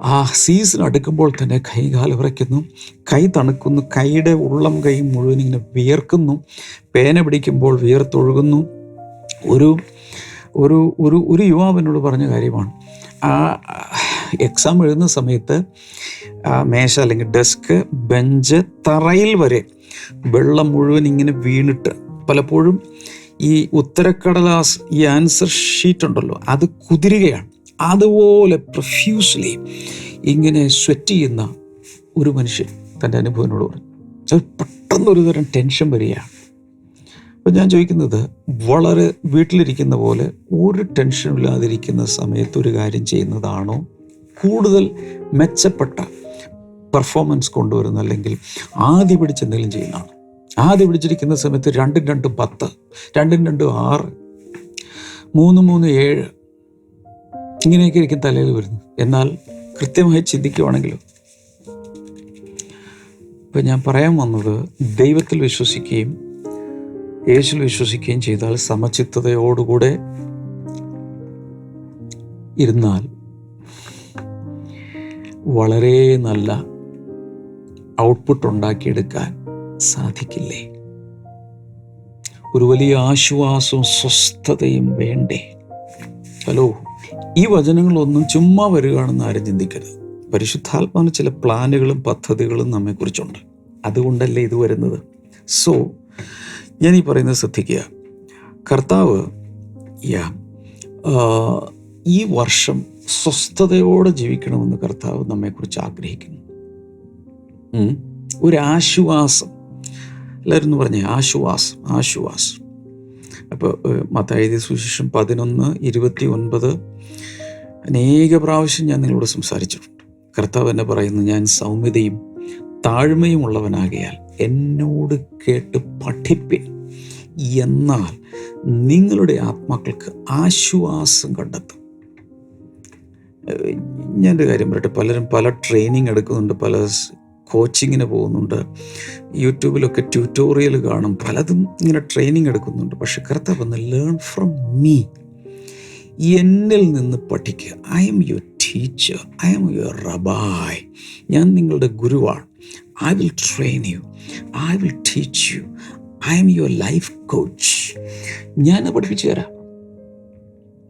ആ സീസൺ അടുക്കുമ്പോൾ തന്നെ കൈകാൽ വിറയ്ക്കുന്നു. കൈ തണുക്കുന്നു. കൈയുടെ ഉള്ളം കൈ മുഴുവൻ ഇങ്ങനെ വിയർക്കുന്നു. പേന പിടിക്കുമ്പോൾ വിയർത്തൊഴുകുന്നു. ഒരു ഒരു ഒരു ഒരു യുവാവിനോട് പറഞ്ഞ കാര്യമാണ്. ആ എക്സാം എഴുതുന്ന സമയത്ത് മേശ അല്ലെങ്കിൽ ഡെസ്ക് ബെഞ്ച് തറയിൽ വരെ വെള്ളം മുഴുവൻ ഇങ്ങനെ വീണിട്ട് പലപ്പോഴും ഈ ഉത്തരക്കടലാസ് ഈ ആൻസർ ഷീറ്റ് ഉണ്ടല്ലോ അത് കുതിരുകയാണ്. അതുപോലെ പ്രൊഫ്യൂസ്ലി ഇങ്ങനെ സ്വെറ്റ് ചെയ്യുന്ന ഒരു മനുഷ്യൻ തന്റെ അനുഭവനോട് പറഞ്ഞു. അത് പെട്ടെന്ന് ഒരു തരം ടെൻഷൻ വരികയാണ്. അപ്പം ഞാൻ ചോദിക്കുന്നത് വളരെ വീട്ടിലിരിക്കുന്ന പോലെ ഒരു ടെൻഷനും ഇല്ലാതിരിക്കുന്ന സമയത്ത് ഒരു കാര്യം ചെയ്യുന്നതാണോ? കൂടുതൽ മെച്ചപ്പെട്ട പെർഫോമൻസ് കൊണ്ടുവരുന്ന അല്ലെങ്കിൽ ആദ്യ പിടിച്ച് എന്തെങ്കിലും ചെയ്യുന്നതാണ്? ആദ്യ വിളിച്ചിരിക്കുന്ന സമയത്ത് രണ്ടും രണ്ടും പത്ത് രണ്ടും രണ്ടും ആറ് മൂന്ന് മൂന്ന് ഏഴ് ഇങ്ങനെയൊക്കെ ഇരിക്കും തലയിൽ വരുന്നത്. എന്നാൽ കൃത്യമായി ചിന്തിക്കുവാണെങ്കിലോ? ഇപ്പം ഞാൻ പറയാൻ വന്നത് ദൈവത്തിൽ വിശ്വസിക്കുകയും യേശുവിൽ വിശ്വസിക്കുകയും ചെയ്താൽ സമചിത്തതയോടുകൂടെ ഇരുന്നാൽ വളരെ നല്ല ഔട്ട്പുട്ട് ഉണ്ടാക്കിയെടുക്കാൻ സാധിക്കില്ലേ? ഒരു വലിയ ആശ്വാസവും സ്വസ്ഥതയും വേണ്ടേ? ഹലോ ഈ വചനങ്ങളൊന്നും ചുമ്മാ വരികയാണെന്ന് ആരും ചിന്തിക്കരുത്. പരിശുദ്ധാത്മാവിന് ചില പ്ലാനുകളും പദ്ധതികളും നമ്മെക്കുറിച്ചുണ്ട് അതുകൊണ്ടല്ലേ ഇത് വരുന്നത്? സോ ഞാൻ ഈ പറയുന്നത് ശ്രദ്ധിക്കുക. കർത്താവ് യാ ഈ വർഷം സ്വസ്ഥതയോടെ ജീവിക്കണമെന്ന് കർത്താവ് നമ്മെക്കുറിച്ച് ആഗ്രഹിക്കുന്നു. ഉം. എല്ലാവരും എന്ന് പറഞ്ഞേ ആശ്വാസം ആശ്വാസം. അപ്പോൾ മത്തായത് സുശേഷം പതിനൊന്ന് ഇരുപത്തി ഒൻപത് അനേക പ്രാവശ്യം ഞാൻ നിങ്ങളോട് സംസാരിച്ചിട്ടുണ്ട്. കർത്താവ് എന്നെ പറയുന്നു ഞാൻ സൗമ്യതയും താഴ്മയും ഉള്ളവനാകയാൽ എന്നോട് കേട്ട് പഠിപ്പിൻ. എന്നാൽ നിങ്ങളുടെ ആത്മാക്കൾക്ക് ആശ്വാസം കണ്ടെത്തും. ഞാൻ ഒരു കാര്യം പറയട്ടെ. പലരും പല ട്രെയിനിങ് എടുക്കുന്നുണ്ട് പല കോച്ചിങ്ങിന് പോകുന്നുണ്ട്. യൂട്യൂബിലൊക്കെ ട്യൂട്ടോറിയൽ കാണും. പലതും ഇങ്ങനെ ട്രെയിനിങ് എടുക്കുന്നുണ്ട്. പക്ഷെ കർത്താവ് ലേൺ ഫ്രം മീ എന്നിൽ നിന്ന് പഠിക്കുക I am your teacher I am your rabbi ഞാൻ നിങ്ങളുടെ ഗുരുവാണ്. I will train you I will teach you I am your life coach ഞാൻ പഠിപ്പിച്ചു തരാം.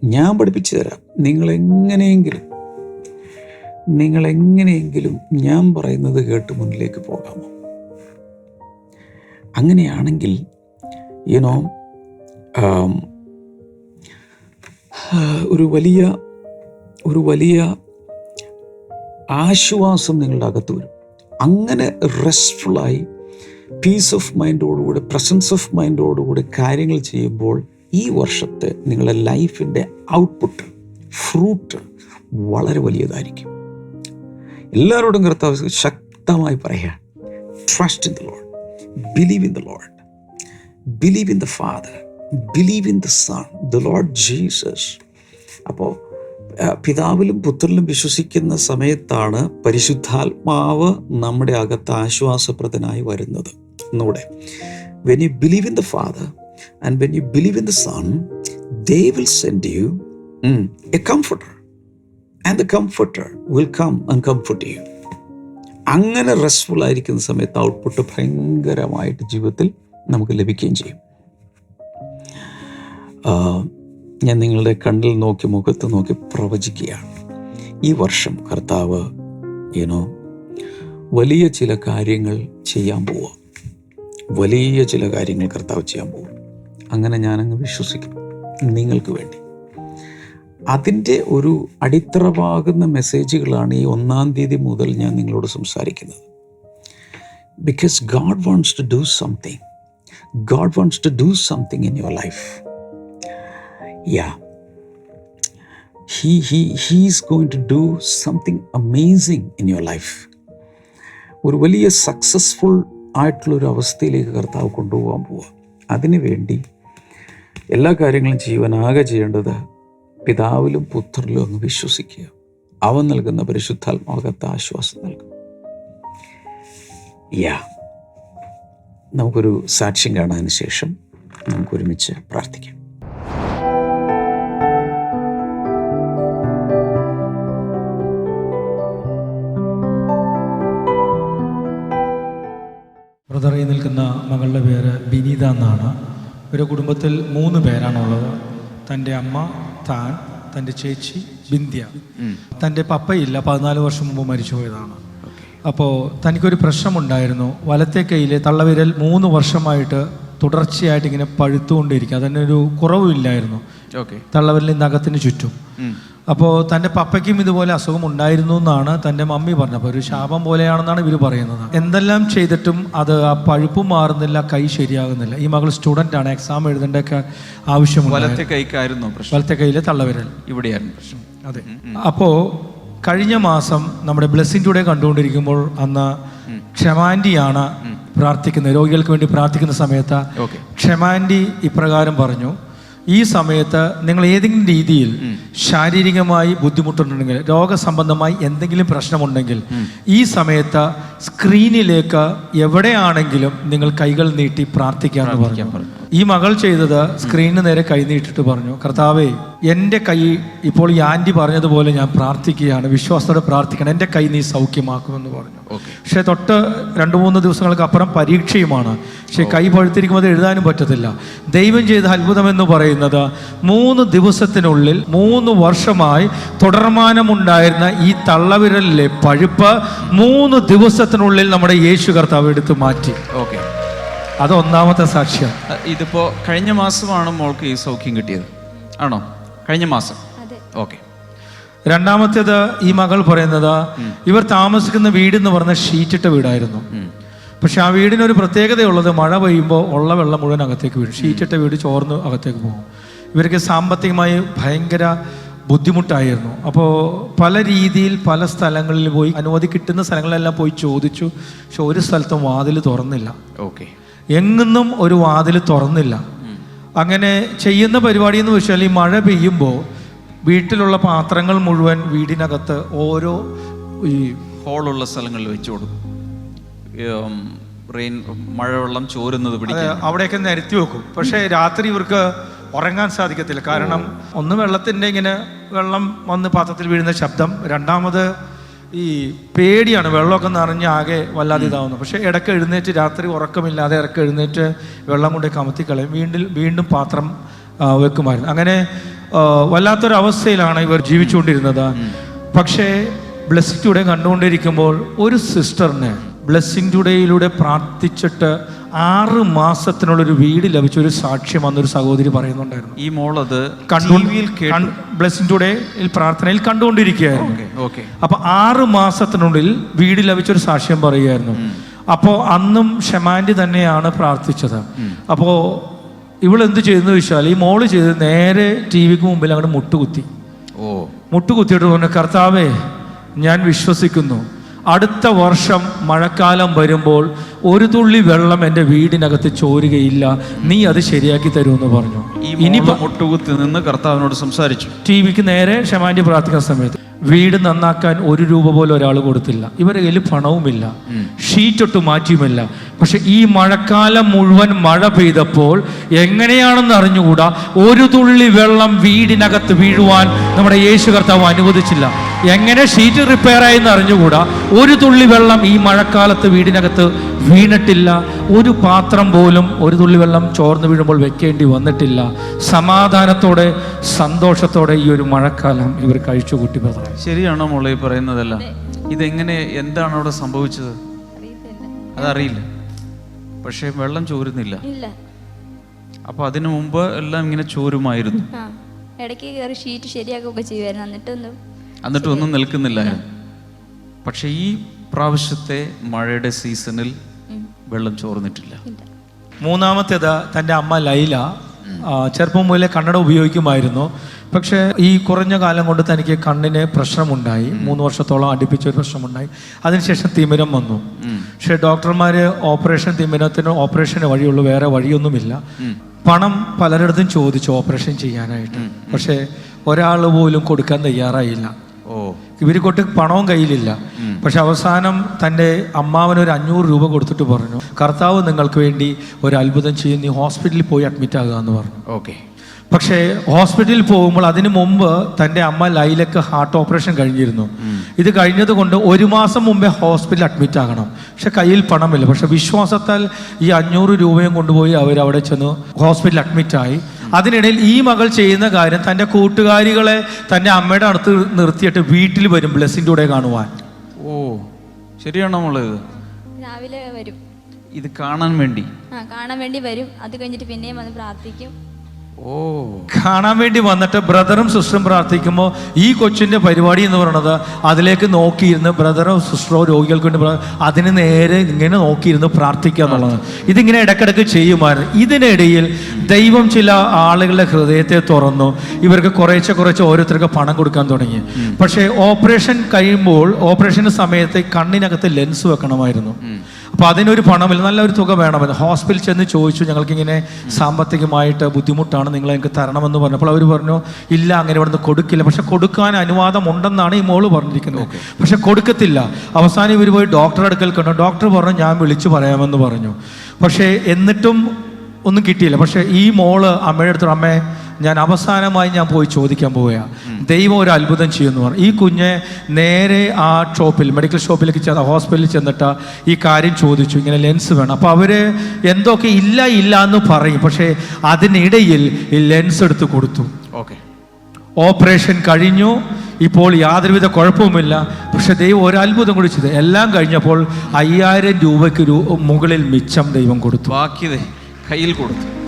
ഞാൻ പഠിപ്പിച്ചു തരാം. നിങ്ങൾ എങ്ങനെയെങ്കിലും നിങ്ങൾ എങ്ങനെയെങ്കിലും ഞാൻ പറയുന്നത് കേട്ട് മുന്നിലേക്ക് പോകാമോ? അങ്ങനെയാണെങ്കിൽ യുനോ ഒരു വലിയ ഒരു വലിയ ആശ്വാസം നിങ്ങളുടെ അകത്ത് വരും. അങ്ങനെ റെസ്റ്റ്ഫുള്ളായി പീസ് ഓഫ് മൈൻഡോടുകൂടി പ്രസൻസ് ഓഫ് മൈൻഡോടുകൂടി കാര്യങ്ങൾ ചെയ്യുമ്പോൾ ഈ വർഷത്തെ നിങ്ങളുടെ ലൈഫിന്റെ ഔട്ട്പുട്ട് ഫ്രൂട്ട് വളരെ വലിയതായിരിക്കും. എല്ലാവരോടും കർത്താവ് ശക്തമായി പറയുകയാണ്. Trust in the Lord believe in the Lord believe in the father believe in the son the Lord Jesus അപ്പോൾ പിതാവിലും പുത്രനിലും വിശ്വസിക്കുന്ന സമയത്താണ് പരിശുദ്ധാത്മാവ് നമ്മുടെ അകത്ത് ആശ്വാസപ്രദനായി വരുന്നത്. ഒന്നുകൂടെ. When you believe in the father and when you believe in the son they will send you a comforter and the comforter will come and comfort you അങ്ങനെ റെസ്റ്റ്ഫുൾ ആയിരിക്കുന്ന സമയത്ത് ഔട്ട്പുട്ട് ഭയങ്കരമായിട്ട് ജീവിതത്തിൽ നമുക്ക് ലഭിക്കുകയും ചെയ്യും. ഞാൻ നിങ്ങളുടെ കണ്ണിൽ നോക്കി മുഖത്ത് നോക്കി പ്രവചിക്കുകയാണ്. ഈ വർഷം കർത്താവ് ഏനോ വലിയ ചില കാര്യങ്ങൾ ചെയ്യാൻ പോവുക. വലിയ ചില കാര്യങ്ങൾ കർത്താവ് ചെയ്യാൻ പോവുക. അങ്ങനെ ഞാനങ്ങ് വിശ്വസിക്കും നിങ്ങൾക്ക് വേണ്ടി. അതിന്റെ ഒരു അടിത്തറവാകുന്ന മെസ്സേജുകളാണ് ഈ ഒന്നാം തീയതി മുതൽ ഞാൻ നിങ്ങളോട് സംസാരിക്കുന്നത്. Because God wants to do something God wants to do something in your life yeah he he he's going to do something amazing in your life ഒരു വലിയ സക്സസ്ഫുൾ ആയിട്ടുള്ളൊരു അവസ്ഥയിലേക്ക് കർത്താവ് കൊണ്ടുപോകാൻ പോവുക അതിനുവേണ്ടി എല്ലാ കാര്യങ്ങളും ചെയ്യുവാൻ ചെയ്യേണ്ടത് പിതാവിലും പുത്രനിലും അങ്ങ് വിശ്വസിക്കുക. അവൻ നൽകുന്ന പരിശുദ്ധാത്മാകത്തെ ആശ്വാസം നൽകും. യാ. നമുക്കൊരു സാക്ഷ്യം കാണാതിന് ശേഷം നമുക്കൊരുമിച്ച് പ്രാർത്ഥിക്കാം.
ബ്രദറിൽ നിൽക്കുന്ന മകളുടെ പേര് ബിനീത എന്നാണ്. ഒരു കുടുംബത്തിൽ മൂന്ന് പേരാണുള്ളത്. തന്റെ അമ്മ താൻ തന്റെ ചേച്ചി ബിന്ധ്യ. തന്റെ പപ്പയില്ല പതിനാല് വർഷം മുമ്പ് മരിച്ചു പോയതാണ്. അപ്പോൾ തനിക്കൊരു പ്രശ്നമുണ്ടായിരുന്നു. വലത്തെ കൈയിലെ തള്ളവിരൽ മൂന്ന് വർഷമായിട്ട് തുടർച്ചയായിട്ട് ഇങ്ങനെ പഴുത്തുകൊണ്ടിരിക്കുക അതിനൊരു കുറവുമില്ലായിരുന്നു.
തള്ളവിരലിന്റെ
അകത്തിന് നഖത്തിന് ചുറ്റും അപ്പോൾ തന്റെ പപ്പയ്ക്കും ഇതുപോലെ അസുഖം ഉണ്ടായിരുന്നു എന്നാണ് തന്റെ മമ്മി പറഞ്ഞത്. അപ്പോൾ ഒരു ശാപം പോലെയാണെന്നാണ് ഇവർ പറയുന്നത്. എന്തെല്ലാം ചെയ്തിട്ടും അത് ആ പഴുപ്പ് മാറുന്നില്ല കൈ ശരിയാകുന്നില്ല. ഈ മകൾ സ്റ്റുഡന്റ് ആണ് എക്സാം എഴുതേണ്ടൊക്കെ ആവശ്യമുണ്ട്.
വലത്തെ കൈക്കായിരുന്നു
വലത്തെ തള്ളവരൽ.
ഇവിടെയായിരുന്നു പ്രശ്നം.
അതെ. അപ്പോൾ കഴിഞ്ഞ മാസം നമ്മുടെ ബ്ലെസ്സിംഗ് ടുഡേ കണ്ടുകൊണ്ടിരിക്കുമ്പോൾ അന്ന് ക്ഷമാൻഡിയാണ് പ്രാർത്ഥിക്കുന്നത്. രോഗികൾക്ക് വേണ്ടി പ്രാർത്ഥിക്കുന്ന സമയത്ത് ക്ഷമാൻഡി ഇപ്രകാരം പറഞ്ഞു. ഈ സമയത്ത് നിങ്ങൾ ഏതെങ്കിലും രീതിയിൽ ശാരീരികമായി ബുദ്ധിമുട്ടുണ്ടെങ്കിൽ രോഗസംബന്ധമായി എന്തെങ്കിലും പ്രശ്നമുണ്ടെങ്കിൽ ഈ സമയത്ത് സ്ക്രീനിലേക്ക് എവിടെയാണെങ്കിലും നിങ്ങൾ കൈകൾ നീട്ടി പ്രാർത്ഥിക്കാമെന്ന് പറഞ്ഞു. ഈ മകൾ ചെയ്തത് സ്ക്രീനിന് നേരെ കൈ നീട്ടിട്ട് പറഞ്ഞു കർത്താവേ എന്റെ കൈ ഇപ്പോൾ ഈ ആന്റി പറഞ്ഞതുപോലെ ഞാൻ പ്രാർത്ഥിക്കുകയാണ്. വിശ്വാസത്തോടെ പ്രാർത്ഥിക്കണം. എന്റെ കൈ നീ സൗഖ്യമാക്കുമെന്ന് പറഞ്ഞു. പക്ഷേ തൊട്ട് രണ്ട് മൂന്ന് ദിവസങ്ങൾക്ക് അപ്പുറം പരീക്ഷയുമാണ്. പക്ഷേ കൈ പഴുത്തിരിക്കുമ്പോൾ അത് എഴുതാനും പറ്റത്തില്ല. ദൈവം ചെയ്ത അത്ഭുതം എന്ന് പറയുന്നത് മൂന്ന് ദിവസത്തിനുള്ളിൽ മൂന്ന് വർഷമായി തുടർമാനമുണ്ടായിരുന്ന ഈ തള്ളവിരലിലെ പഴുപ്പ് മൂന്ന് ദിവസത്തിനുള്ളിൽ നമ്മുടെ യേശു കർത്താവ് എടുത്ത് മാറ്റി.
ഓക്കെ.
അത് ഒന്നാമത്തെ സാക്ഷ്യം.
ഇതിപ്പോൾ കഴിഞ്ഞ മാസമാണ് മോൾക്ക് ഈ സൗഖ്യം കിട്ടിയത്. ആണോ? കഴിഞ്ഞ മാസം. ഓക്കെ.
രണ്ടാമത്തേത് ഈ മകൾ പറയുന്നത് ഇവർ താമസിക്കുന്ന വീട് എന്ന് പറഞ്ഞ ഷീറ്റിട്ട വീടായിരുന്നു. പക്ഷെ ആ വീടിനൊരു പ്രത്യേകതയുള്ളത് മഴ പെയ്യുമ്പോൾ ഉള്ള വെള്ളം മുഴുവൻ അകത്തേക്ക് വീഴും. ഷീറ്റിട്ട വീട് ചോർന്ന് അകത്തേക്ക് പോകും. ഇവർക്ക് സാമ്പത്തികമായി ഭയങ്കര ബുദ്ധിമുട്ടായിരുന്നു. അപ്പോൾ പല രീതിയിൽ പല സ്ഥലങ്ങളിൽ പോയി അനുമതി കിട്ടുന്ന സ്ഥലങ്ങളിലെല്ലാം പോയി ചോദിച്ചു. പക്ഷെ ഒരു സ്ഥലത്തും വാതിൽ തുറന്നില്ല.
ഓക്കെ.
എങ്ങുന്നും ഒരു വാതിൽ തുറന്നില്ല. അങ്ങനെ ചെയ്യുന്ന പരിപാടി എന്ന് വെച്ചാൽ ഈ മഴ പെയ്യുമ്പോൾ വീട്ടിലുള്ള പാത്രങ്ങൾ മുഴുവൻ വീടിനകത്ത് ഓരോ ഈ
ഹോളുള്ള സ്ഥലങ്ങളിൽ വെച്ച് കൊടുക്കും. റെയിൻ മഴവെള്ളം ചോരുന്നത് പിടിക്കാൻ.
അവിടെയൊക്കെ നിരത്തി വെക്കും. പക്ഷേ രാത്രി ഇവർക്ക് ഉറങ്ങാൻ സാധിക്കത്തില്ല. കാരണം ഒന്ന് വെള്ളത്തിന്റെ ഇങ്ങനെ വെള്ളം വന്ന് പാത്രത്തിൽ വീഴുന്ന ശബ്ദം രണ്ടാമത് ഈ പേടിയാണ് വെള്ളമൊക്കെ നിറഞ്ഞ് ആകെ വല്ലാതെ ഇതാവുന്നു പക്ഷേ ഇടയ്ക്ക് എഴുന്നേറ്റ് രാത്രി ഉറക്കമില്ലാതെ ഇടയ്ക്ക് എഴുന്നേറ്റ് വെള്ളം കൊണ്ട് കമത്തിക്കളയും വീണ്ടും വീണ്ടും പാത്രം വെക്കുമായിരുന്നു. അങ്ങനെ വല്ലാത്തൊരവസ്ഥയിലാണ് ഇവർ ജീവിച്ചുകൊണ്ടിരുന്നത്. പക്ഷേ ബ്ലെസ്സിംഗ് ടുഡേ കണ്ടുകൊണ്ടിരിക്കുമ്പോൾ ഒരു സിസ്റ്ററിന് ബ്ലെസ്സിംഗ് ടുഡേയിലൂടെ പ്രാർത്ഥിച്ചിട്ട് ആറ് മാസത്തിനുള്ളൊരു വീട് ലഭിച്ച ഒരു സാക്ഷ്യം അന്നൊരു സഹോദരി പറയുന്നുണ്ടായിരുന്നു.
ഈ മോളത്
കണ്ടു
ടിവിയിൽ
ബ്ലെസ്സിംഗ് ടുഡേയിൽ പ്രാർത്ഥനയിൽ കണ്ടുകൊണ്ടിരിക്കുകയായിരുന്നു. അപ്പൊ ആറ് മാസത്തിനുള്ളിൽ വീട് ലഭിച്ച ഒരു സാക്ഷ്യം പറയുകയായിരുന്നു. അപ്പോൾ അന്നും ഷമാൻഡി തന്നെയാണ് പ്രാർത്ഥിച്ചത്. അപ്പോൾ ഇവളെന്ത് ചെയ്തെന്ന് വെച്ചാൽ ഈ മോൾ ചെയ്ത് നേരെ ടി വിക്ക് മുമ്പിൽ അങ്ങോട്ട് മുട്ടുകുത്തി.
ഓ.
മുട്ടുകുത്തിയിട്ട് പറഞ്ഞു കർത്താവേ ഞാൻ വിശ്വസിക്കുന്നു. അടുത്ത വർഷം മഴക്കാലം വരുമ്പോൾ ഒരു തുള്ളി വെള്ളം എന്റെ വീടിനകത്ത് ചോരുകയില്ല. നീ അത് ശരിയാക്കി തരുമെന്ന് പറഞ്ഞു. ഇനി
മുട്ടുകുത്തി നിന്ന് കർത്താവിനോട് സംസാരിച്ചു.
ടി വിക്ക് നേരെ ഷമാൻഡി പ്രാർത്ഥിക്കുന്ന സമയത്ത്. വീട് നന്നാക്കാൻ ഒരു രൂപ പോലും ഒരാൾ കൊടുത്തില്ല. ഇവരുടെ കയ്യിൽ പണവുമില്ല. ഷീറ്റൊട്ട് മാറ്റിയുമില്ല. പക്ഷെ ഈ മഴക്കാലം മുഴുവൻ മഴ പെയ്തപ്പോൾ എങ്ങനെയാണെന്ന് അറിഞ്ഞുകൂടാ? ഒരു തുള്ളി വെള്ളം വീടിനകത്ത് വീഴുവാൻ നമ്മുടെ യേശു കർത്താവ് അനുവദിച്ചില്ല. എങ്ങനെ ഷീറ്റ് റിപ്പയർ ആയെന്ന് അറിഞ്ഞുകൂടാ? ഒരു തുള്ളി വെള്ളം ഈ മഴക്കാലത്ത് വീടിനകത്ത് വീണിട്ടില്ല. ഒരു പാത്രം പോലും ഒരു തുള്ളി വെള്ളം ചോർന്ന് വീഴുമ്പോൾ വെക്കേണ്ടി വന്നിട്ടില്ല. സമാധാനത്തോടെ സന്തോഷത്തോടെ ഈ ഒരു മഴക്കാലം ഇവർ കഴിച്ചു കൂട്ടി പറഞ്ഞു
ശരിയാണോ മോളെ പറയുന്നതല്ല? ഇതെങ്ങനെ എന്താണ് അവിടെ സംഭവിച്ചത്? അതറിയില്ല. പക്ഷേ വെള്ളം ചോരുന്നില്ല.
ഇല്ല.
അപ്പൊ അതിനു മുമ്പ് എല്ലാം ഇങ്ങനെ ചോരുമായിരുന്നു.
ആ ഇടയ്ക്ക് കയറി ഷീറ്റ് ശരിയാക്കുകയൊക്കെ ചെയ്യുമായിരുന്നു എന്നിട്ടൊന്നും
എന്നിട്ട് ഒന്നും നിൽക്കുന്നില്ലായിരുന്നു. പക്ഷെ ഈ പ്രാവശ്യത്തെ മഴയുടെ സീസണിൽ വെള്ളം ചോർന്നിട്ടില്ല.
മൂന്നാമത്തേത് തന്റെ അമ്മ ലൈല ചെറുപ്പം മുതലേ കണ്ണട ഉപയോഗിക്കുമായിരുന്നു. പക്ഷേ ഈ കുറഞ്ഞ കാലം കൊണ്ട് തനിക്ക് കണ്ണിന് പ്രശ്നമുണ്ടായി. മൂന്ന് വർഷത്തോളം അടുപ്പിച്ച ഒരു പ്രശ്നമുണ്ടായി. അതിനുശേഷം തിമിരം വന്നു. പക്ഷേ ഡോക്ടർമാർ ഓപ്പറേഷൻ തിമിരത്തിന് ഓപ്പറേഷന് വഴിയുള്ളൂ വേറെ വഴിയൊന്നുമില്ല. പണം പലരിടത്തും ചോദിച്ചു ഓപ്പറേഷൻ ചെയ്യാനായിട്ട്. പക്ഷേ ഒരാൾ പോലും കൊടുക്കാൻ തയ്യാറായില്ല.
ഓ.
ഇവർ കൊട്ട് പണവും കയ്യിലില്ല. പക്ഷെ അവസാനം തന്റെ അമ്മാവന് ഒരു അഞ്ഞൂറ് രൂപ കൊടുത്തിട്ട് പറഞ്ഞു കർത്താവ് നിങ്ങൾക്ക് വേണ്ടി ഒരു അത്ഭുതം ചെയ്യുന്ന ഹോസ്പിറ്റലിൽ പോയി അഡ്മിറ്റ് ആകുക എന്ന് പറഞ്ഞു.
ഓക്കെ.
പക്ഷേ ഹോസ്പിറ്റലിൽ പോകുമ്പോൾ അതിനു മുമ്പ് തന്റെ അമ്മ ലൈലക്ക് ഹാർട്ട് ഓപ്പറേഷൻ കഴിഞ്ഞിരുന്നു. ഇത് കഴിഞ്ഞത് കൊണ്ട് ഒരു മാസം മുമ്പേ ഹോസ്പിറ്റലിൽ അഡ്മിറ്റ് ആകണം. പക്ഷെ കയ്യിൽ പണമില്ല. പക്ഷെ വിശ്വാസത്താൽ ഈ അഞ്ഞൂറ് രൂപയും കൊണ്ടുപോയി അവർ അവിടെ ചെന്ന് ഹോസ്പിറ്റലിൽ അഡ്മിറ്റായി അതിനിടയിൽ ഈ മകൾ ചെയ്യുന്ന കാര്യം തന്റെ കൂട്ടുകാരികളെ തന്റെ അമ്മയുടെ അടുത്ത് നിർത്തിയിട്ട് വീട്ടിൽ വരും ബ്ലെസ്സിന്റെ കൂടെ കാണുവാൻ.
ഓ ശരിയാണോ നമ്മളിത്
രാവിലെ വരും.
ഇത് കാണാൻ വേണ്ടി.
ആ കാണാൻ വേണ്ടി വരും. അത് കഴിഞ്ഞിട്ട് പിന്നെയും വന്ന് പ്രാർത്ഥിക്കും.
കാണാൻ വേണ്ടി വന്നിട്ട് ബ്രദറും സിസ്റ്ററും പ്രാർത്ഥിക്കുമ്പോൾ ഈ കൊച്ചിന്റെ പരിപാടി എന്ന് പറയുന്നത് അതിലേക്ക് നോക്കിയിരുന്ന് ബ്രദറോ സിസ്റ്ററോ രോഗികൾക്ക് വേണ്ടി അതിന് നേരെ ഇങ്ങനെ നോക്കിയിരുന്ന് പ്രാർത്ഥിക്കുക എന്നുള്ളത്. ഇതിങ്ങനെ ഇടക്കിടക്ക് ചെയ്യുമായിരുന്നു ഇതിനിടയിൽ ദൈവം ചില ആളുകളുടെ ഹൃദയത്തെ തുറന്നു. ഇവർക്ക് കുറേശ്ശെ കുറച്ച് ഓരോരുത്തർക്ക് പണം കൊടുക്കാൻ തുടങ്ങി. പക്ഷേ ഓപ്പറേഷൻ കഴിയുമ്പോൾ ഓപ്പറേഷന്റെ സമയത്ത് കണ്ണിനകത്ത് ലെൻസ് വെക്കണമായിരുന്നു. അപ്പോൾ അതിനൊരു പണമില്ല. നല്ലൊരു തുക വേണമെന്ന് ഹോസ്പിറ്റലിൽ ചെന്ന് ചോദിച്ചു ഞങ്ങൾക്കിങ്ങനെ സാമ്പത്തികമായിട്ട് ബുദ്ധിമുട്ടാണ് നിങ്ങൾ എനിക്ക് തരണമെന്ന് പറഞ്ഞപ്പോൾ അവർ പറഞ്ഞു ഇല്ല അങ്ങനെ ഇവിടുന്ന് കൊടുക്കില്ല. പക്ഷെ കൊടുക്കാൻ അനുവാദം ഉണ്ടെന്നാണ് ഈ മോൾ പറഞ്ഞിരിക്കുന്നത്. പക്ഷെ കൊടുക്കത്തില്ല. അവസാനം ഇവർ പോയി ഡോക്ടറെ അടുക്കൽ കണ്ടു. ഡോക്ടർ പറഞ്ഞു ഞാൻ വിളിച്ചു പറയാമെന്ന് പറഞ്ഞു. പക്ഷേ എന്നിട്ടും ഒന്നും കിട്ടിയില്ല. പക്ഷേ ഈ മോൾ അമ്മയുടെ അടുത്ത് അമ്മേ ഞാൻ അവസാനമായി ഞാൻ പോയി ചോദിക്കാൻ പോവുകയാണ്. ദൈവം ഒരു അത്ഭുതം ചെയ്യുന്നു പറഞ്ഞു. ഈ കുഞ്ഞ് നേരെ ആ ഷോപ്പിൽ മെഡിക്കൽ ഷോപ്പിലേക്ക് ചെന്ന ഹോസ്പിറ്റലിൽ ചെന്നിട്ട് ഈ കാര്യം ചോദിച്ചു. ഇങ്ങനെ ലെൻസ് വേണം. അപ്പോൾ അവർ എന്തൊക്കെ ഇല്ല ഇല്ല എന്ന് പറയും. പക്ഷേ അതിനിടയിൽ ഈ ലെൻസ് എടുത്ത് കൊടുത്തു.
ഓക്കെ
ഓപ്പറേഷൻ കഴിഞ്ഞു. ഇപ്പോൾ യാതൊരുവിധ കുഴപ്പവുമില്ല. പക്ഷെ ദൈവം ഒരു അത്ഭുതം കൂടി ചെയ്തു. എല്ലാം കഴിഞ്ഞപ്പോൾ അയ്യായിരം രൂപയ്ക്ക് മുകളിൽ മിച്ചം ദൈവം കൊടുത്തു.
ബാക്കി കയ്യിൽ കൊടുത്തു.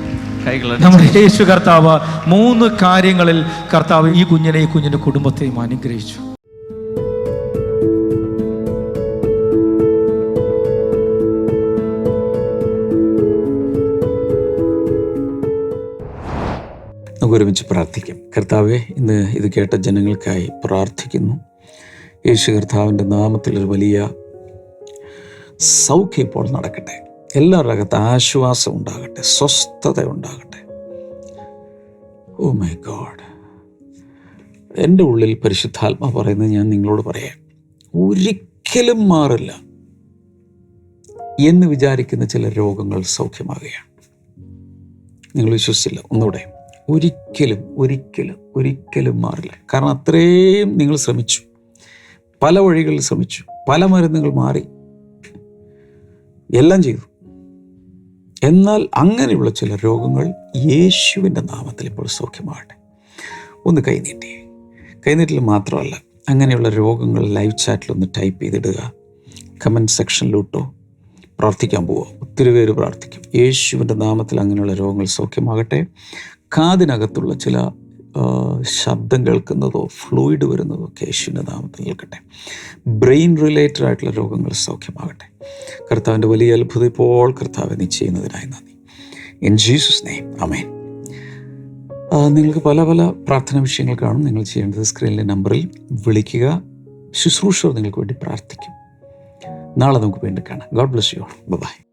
നമ്മുടെ യേശു കർത്താവ് മൂന്ന് കാര്യങ്ങളിൽ കർത്താവ് ഈ കുഞ്ഞിനെ ഈ കുഞ്ഞിന്റെ കുടുംബത്തെയും അനുഗ്രഹിച്ചു.
നമുക്ക് ഒരുമിച്ച് പ്രാർത്ഥിക്കാം. കർത്താവെ ഇന്ന് ഇത് കേട്ട ജനങ്ങൾക്കായി പ്രാർത്ഥിക്കുന്നു. യേശു കർത്താവിന്റെ നാമത്തിൽ ഒരു വലിയ സൗഖ്യം ഇപ്പോൾ നടക്കട്ടെ. എല്ലാവരുടെ അകത്ത് ആശ്വാസം ഉണ്ടാകട്ടെ സ്വസ്ഥത ഉണ്ടാകട്ടെ. ഓ മൈ ഗോഡ് എന്റെ ഉള്ളിൽ പരിശുദ്ധാത്മ പറയുന്നത് ഞാൻ നിങ്ങളോട് പറയാം. ഒരിക്കലും മാറില്ല. എന്ന് വിചാരിക്കുന്ന ചില രോഗങ്ങൾ സൗഖ്യമാകുകയാണ്. നിങ്ങൾ വിശ്വസിച്ചില്ല ഒന്നുകൂടെ. ഒരിക്കലും ഒരിക്കലും ഒരിക്കലും മാറില്ല. കാരണം അത്രയും നിങ്ങൾ ശ്രമിച്ചു. പല വഴികളിൽ ശ്രമിച്ചു. പല മരുന്നുകൾ മാറി. എല്ലാം ചെയ്തു. എന്നാൽ അങ്ങനെയുള്ള ചില രോഗങ്ങൾ യേശുവിന്റെ നാമത്തിൽ ഇപ്പോൾ സൗഖ്യമാകട്ടെ. ഒന്ന് കൈനീട്ടി. കൈനീട്ടിൽ മാത്രമല്ല അങ്ങനെയുള്ള രോഗങ്ങൾ ലൈവ് ചാറ്റിൽ ഒന്ന് ടൈപ്പ് ചെയ്തിടുക. കമന്റ് സെക്ഷനിലോട്ടോ പ്രാർത്ഥിക്കാൻ പോവുക. ഒത്തിരി പേര് പ്രാർത്ഥിക്കും. യേശുവിന്റെ നാമത്തിൽ അങ്ങനെയുള്ള രോഗങ്ങൾ സൗഖ്യമാകട്ടെ. കാതിനകത്തുള്ള ചില ശബ്ദം കേൾക്കുന്നതോ ഫ്ലൂയിഡ് വരുന്നതോ ഒക്കെ യേശുവിന്റെ നാമത്തിൽ നിൽക്കട്ടെ. ബ്രെയിൻ റിലേറ്റഡ് ആയിട്ടുള്ള രോഗങ്ങൾ സൗഖ്യമാകട്ടെ. കർത്താവിന്റെ വലിയ അത്ഭുതം ഇപ്പോൾ കർത്താവ് നീ ചെയ്യുന്നതിനായി നന്ദി. ഇൻ ജീസസ് നെയ്മ് അമേൻ നിങ്ങൾക്ക് പല പല പ്രാർത്ഥന വിഷയങ്ങൾ കാണും. നിങ്ങൾ ചെയ്യേണ്ടത് സ്ക്രീനിലെ നമ്പറിൽ വിളിക്കുക. ശുശ്രൂഷർ നിങ്ങൾക്ക് വേണ്ടി പ്രാർത്ഥിക്കും. നാളെ നമുക്ക് വീണ്ടും കാണാം. God bless you by